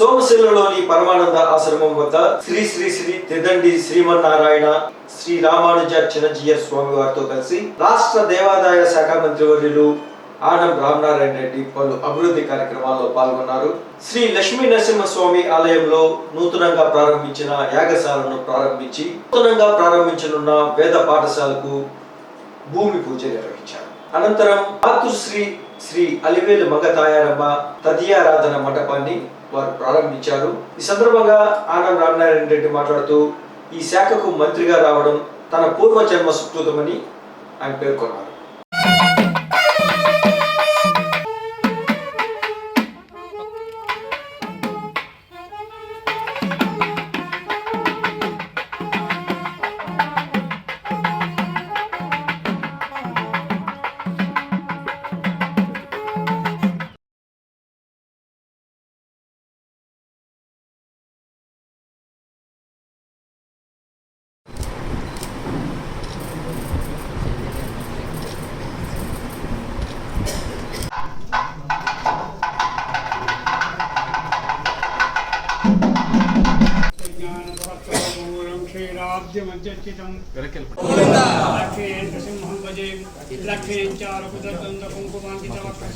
సోమశిలలోని పరమానంద ఆశ్రమం వద్ద శ్రీ శ్రీ శ్రీ తిదండి శ్రీమన్నారాయణ శ్రీ రామానుజ చిన్నజీయ స్వామి వారితో కలిసి రాష్ట్ర దేవాదాయ శాఖ మంత్రి వర్యులు ఆనం రామనారాయణ రెడ్డి పలు అభివృద్ధి కార్యక్రమాల్లో పాల్గొన్నారు. శ్రీ లక్ష్మీ నరసింహస్వామి ఆలయంలో నూతనంగా ప్రారంభించిన యాగశాలను ప్రారంభించి నూతనంగా ప్రారంభించనున్న వేద పాఠశాలకు భూమి పూజ నిర్వహించారు. అనంతరం మాతృశ్రీ శ్రీ అలివేలు మంగతాయారమ్మ తదియారాధన మండపాన్ని వారు ప్రారంభించారు. ఈ సందర్భంగా ఆనం రామనారాయణ రెడ్డి మాట్లాడుతూ ఈ శాఖకు మంత్రిగా రావడం తన పూర్వ జన్మ సుకృతమని ఆయన పేర్కొన్నారు. జ్ఞానపత్రమూలం క్షీరాబ్దిమజ్జితం లక్ష్మీం నృసింహం భజే. లక్ష్మీం చారుకుదండ కుంకుమాంకిత